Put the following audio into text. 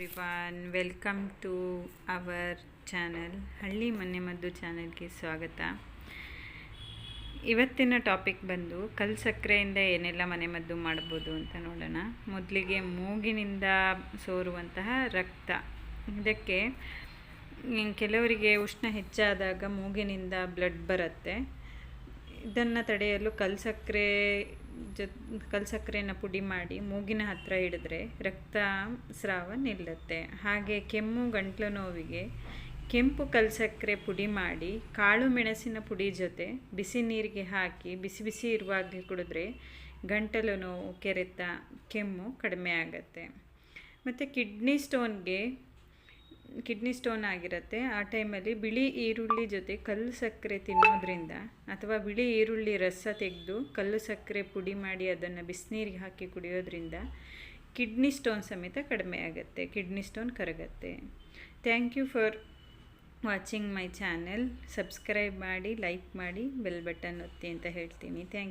Everyone welcome to our channel ಹಳ್ಳಿ ಮನೆ ಮದ್ದು ಚಾನಲ್ಗೆ ಸ್ವಾಗತ. ಇವತ್ತಿನ ಟಾಪಿಕ್ ಬಂದು ಕಲ್ ಸಕ್ಕರೆಯಿಂದ ಏನೆಲ್ಲ ಮನೆ ಮದ್ದು ಮಾಡ್ಬೋದು ಅಂತ ನೋಡೋಣ. ಮೊದಲಿಗೆ ಮೂಗಿನಿಂದ ಸೋರುವಂತಹ ರಕ್ತ. ಇದಕ್ಕೆ ಕೆಲವರಿಗೆ ಉಷ್ಣ ಹೆಚ್ಚಾದಾಗ ಮೂಗಿನಿಂದ ಬ್ಲಡ್ ಬರುತ್ತೆ. ಇದನ್ನು ತಡೆಯಲು ಕಲ್ಸಕ್ಕರೆ ಜೊ ಕಲ್ಸಕ್ಕರೆನ ಪುಡಿ ಮಾಡಿ ಮೂಗಿನ ಹತ್ತಿರ ಹಿಡಿದ್ರೆ ರಕ್ತ ಸ್ರಾವ ನಿಲ್ಲುತ್ತೆ. ಹಾಗೆ ಕೆಮ್ಮು ಗಂಟ್ಲು ನೋವಿಗೆ ಕೆಂಪು ಕಲ್ಸಕ್ಕರೆ ಪುಡಿ ಮಾಡಿ ಕಾಳು ಮೆಣಸಿನ ಪುಡಿ ಜೊತೆ ಬಿಸಿ ನೀರಿಗೆ ಹಾಕಿ ಬಿಸಿ ಬಿಸಿ ಇರುವಾಗಲೇ ಕುಡಿದ್ರೆ ಗಂಟಲು ನೋವು, ಕೆರೆತ, ಕೆಮ್ಮು ಕಡಿಮೆ ಆಗುತ್ತೆ. ಮತ್ತು ಕಿಡ್ನಿ ಸ್ಟೋನ್ಗೆ ಕಿಡ್ನಿ ಸ್ಟೋನ್ ಆಗಿರುತ್ತೆ. ಆ ಟೈಮಲ್ಲಿ ಬಿಳಿ ಈರುಳ್ಳಿ ಜೊತೆ ಕಲ್ಲು ಸಕ್ಕರೆ ತಿನ್ನೋದ್ರಿಂದ ಅಥವಾ ಬಿಳಿ ಈರುಳ್ಳಿ ರಸ ತೆಗೆದು ಕಲ್ಲು ಸಕ್ಕರೆ ಪುಡಿ ಮಾಡಿ ಅದನ್ನು ಬಿಸಿನೀರಿಗೆ ಹಾಕಿ ಕುಡಿಯೋದ್ರಿಂದ ಕಿಡ್ನಿ ಸ್ಟೋನ್ ಸಮೇತ ಕಡಿಮೆ ಆಗುತ್ತೆ. Kidney stone ಕರಗತ್ತೆ. Thank you for watching my channel. Subscribe ಮಾಡಿ, ಲೈಕ್ ಮಾಡಿ, ಬೆಲ್ ಬಟನ್ ಒತ್ತಿ ಅಂತ ಹೇಳ್ತೀನಿ. ಥ್ಯಾಂಕ್